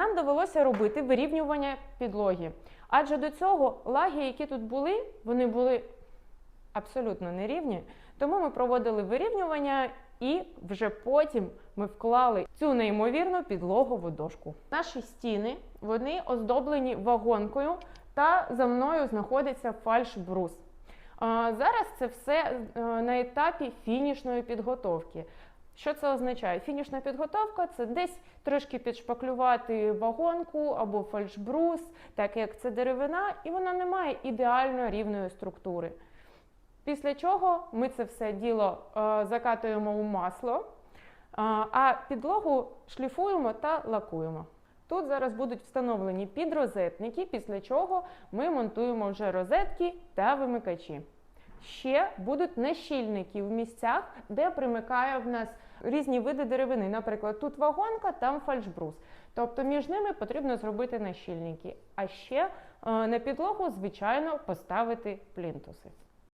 Нам довелося робити вирівнювання підлоги. Адже до цього лаги, які тут були, вони були абсолютно нерівні. Тому ми проводили вирівнювання і вже потім ми вклали цю неймовірну підлогову дошку. Наші стіни вони оздоблені вагонкою, та за мною знаходиться фальш-брус. Зараз це все е, на етапі фінішної підготовки. Що це означає? Фінішна підготовка це десь трошки підшпаклювати вагонку або фальшбрус, так як це деревина, і вона не має ідеально рівної структури. Після чого ми це все діло е, закатуємо у масло, е, а підлогу шліфуємо та лакуємо. Тут зараз будуть встановлені підрозетники, після чого ми монтуємо вже розетки та вимикачі. Ще будуть нащільники в місцях, де примикає в нас різні види деревини. Наприклад, тут вагонка, там фальшбрус. Тобто між ними потрібно зробити нащільники. А ще е, на підлогу, звичайно, поставити плінтуси.